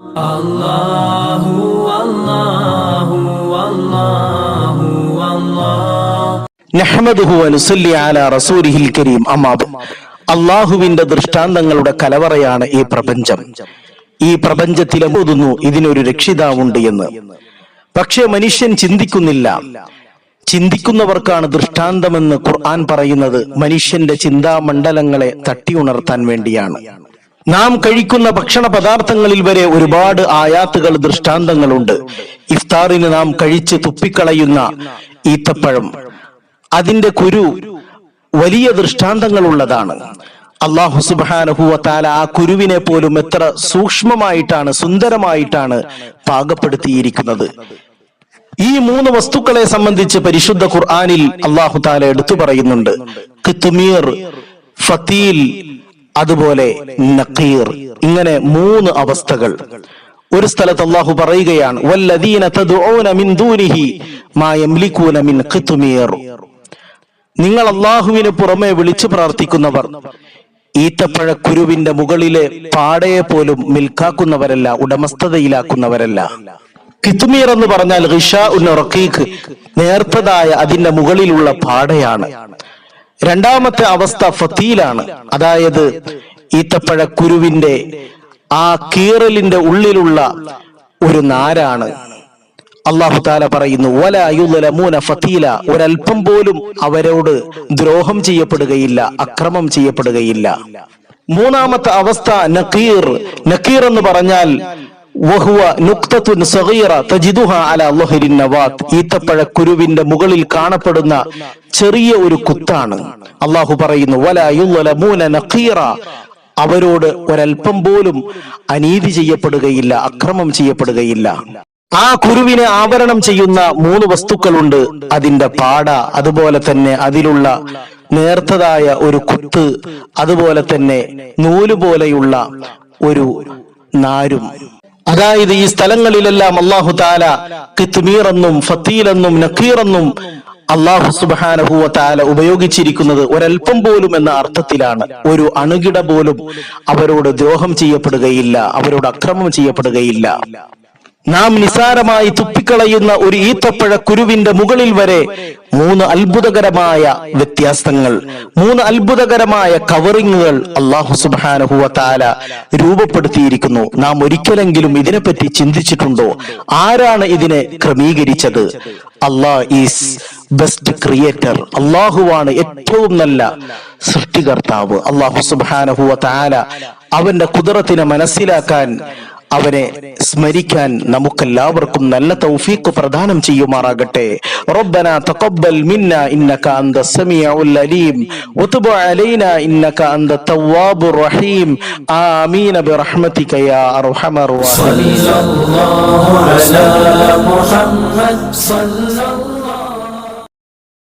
അല്ലാഹു അല്ലാഹു അല്ലാഹു അല്ലാഹ് നഹ്മദുഹു വനുസല്ലി റസൂലിഹിൽ കരീം. അമ്മാബ് അള്ളാഹുവിന്റെ ദൃഷ്ടാന്തങ്ങളുടെ കലവറയാണ് ഈ പ്രപഞ്ചം. ഈ പ്രപഞ്ചത്തിലെ പോതുന്നു ഇതിനൊരു രക്ഷിതാവുണ്ട് എന്ന്. പക്ഷേ മനുഷ്യൻ ചിന്തിക്കുന്നില്ല. ചിന്തിക്കുന്നവർക്കാണ് ദൃഷ്ടാന്തമെന്ന് ഖുർആൻ പറയുന്നത് മനുഷ്യന്റെ ചിന്താമണ്ഡലങ്ങളെ തട്ടി ഉണർത്താൻ വേണ്ടിയാണ്. നാം കഴിക്കുന്ന ഭക്ഷണ പദാർത്ഥങ്ങളിൽ വരെ ഒരുപാട് ആയാത്തുകൾ ദൃഷ്ടാന്തങ്ങളുണ്ട്. ഇഫ്താറിന് നാം കഴിച്ച് തുപ്പിക്കളയുന്ന ഈത്തപ്പഴം. അതിന്റെ കുരു വലിയ ദൃഷ്ടാന്തങ്ങളുള്ളതാണ്. അള്ളാഹു സുബാനഹുവത്താല ആ കുരുവിനെ പോലും എത്ര സൂക്ഷ്മമായിട്ടാണ് സുന്ദരമായിട്ടാണ് പാകപ്പെടുത്തിയിരിക്കുന്നത്. ഈ മൂന്ന് വസ്തുക്കളെ സംബന്ധിച്ച് പരിശുദ്ധ ഖുർആാനിൽ അള്ളാഹു താല എടുത്തു പറയുന്നുണ്ട്. കിത്തുമീർ അതുപോലെ നഖീർ. ഇങ്ങനെ മൂന്ന് അവസ്ഥകൾ. ഒരു സ്ഥലത്ത് അള്ളാഹു പറയുകയാണ് വല്ലദീന മിൻ മാ ഖിത്മീർ. നിങ്ങൾ അള്ളാഹുവിന് പുറമെ വിളിച്ചു പ്രാർത്ഥിക്കുന്നവർ ഈത്തപ്പഴക്കുരുവിന്റെ മുകളിലെ പാടയെ പോലും മിൽക്കാക്കുന്നവരല്ല ഉടമസ്ഥതയിലാക്കുന്നവരല്ല. കിത്തുമീർ എന്ന് പറഞ്ഞാൽ റിഷ ഉൻ റഖീഖ് നേർത്തതായ അതിന്റെ മുകളിലുള്ള പാടയാണ്. രണ്ടാമത്തെ അവസ്ഥ ഫത്തീലാണ്. അതായത് ഈത്തപ്പഴ കുരുവിന്റെ ആ കീറലിന്റെ ഉള്ളിലുള്ള ഒരു നാരാണ്. അള്ളാഹു താല പറയുന്നു വല യുലമൂന ഫത്തീല. ഒരൽപ്പം പോലും അവരോട് ദ്രോഹം ചെയ്യപ്പെടുകയില്ല അക്രമം ചെയ്യപ്പെടുകയില്ല. മൂന്നാമത്തെ അവസ്ഥ നക്കീർ നക്കീർ എന്ന് പറഞ്ഞാൽ വഹുവ നുക്തത്തുൻ സഗീറ തജിദുഹ അല അല്ലാഹിരിൻ നവാത്ത് ഈത്തപ്പഴ കുരുവിന്റെ മുകളിൽ കാണപ്പെടുന്ന ചെറിയ ഒരു കുത്താണ്. അള്ളാഹു പറയുന്നു അവരോട് ഒരൽപ്പം പോലും അനീതി ചെയ്യപ്പെടുകയില്ല അക്രമം ചെയ്യപ്പെടുകയില്ല. ആ കുരുവിനെ ആവരണം ചെയ്യുന്ന മൂന്ന് വസ്തുക്കളുണ്ട്. അതിന്റെ പാട അതുപോലെ തന്നെ അതിലുള്ള നേർത്തതായ ഒരു കുത്ത് അതുപോലെ തന്നെ നൂൽ പോലെയുള്ള ഒരു നാരും. അതായത് ഈ സ്ഥലങ്ങളിലെല്ലാം അള്ളാഹു താല കിത്മീറെന്നും ഫത്തീലെന്നും നക്കീറെന്നും അള്ളാഹു സുബാനഹുവ താല ഉപയോഗിച്ചിരിക്കുന്നത് ഒരൽപ്പം പോലും എന്ന അർത്ഥത്തിലാണ്. ഒരു അണുകിട പോലും അവരോട് ദ്രോഹം ചെയ്യപ്പെടുകയില്ല അവരോട് അക്രമം ചെയ്യപ്പെടുകയില്ല. നാം നിസാരമായി തുപ്പിക്കളയുന്ന ഒരു ഈത്തപ്പഴ കുരുവിന്റെ മുകളിൽ വരെ മൂന്ന് അത്ഭുതകരമായ വ്യത്യാസങ്ങൾ മൂന്ന് അത്ഭുതകരമായ കവറിങ്ങുകൾ അള്ളാഹു സുബാനഹുവ രൂപപ്പെടുത്തിയിരിക്കുന്നു. നാം ഒരിക്കലെങ്കിലും ഇതിനെപ്പറ്റി ചിന്തിച്ചിട്ടുണ്ടോ? ആരാണ് ഇതിനെ ക്രമീകരിച്ചത്? Allah is best creator. അള്ളാഹുവാണ് ഏറ്റവും നല്ല സൃഷ്ടികർത്താവ്. അള്ളാഹു സുബാനഹുവ അവന്റെ കുതിരത്തിനെ മനസ്സിലാക്കാൻ അവനെ സ്മരിക്കാൻ നമുക്കെല്ലാവർക്കും നല്ല തൗഫീഖ് പ്രദാനം ചെയ്യുമാറാകട്ടെ. റബ്ബന തഖബ്ബൽ മിന്ന ഇന്നക അന്ത സമീഉൽ അലീം. വതുബ് അലൈന ഇന്നക അന്ത തവ്വാബുർ റഹീം. ആമീൻ ബിറഹ്മതിക യാ അർഹമർ റഹീം സല്ലല്ലാഹു അലാ മുഹമ്മദ് സല്ലല്ലാഹു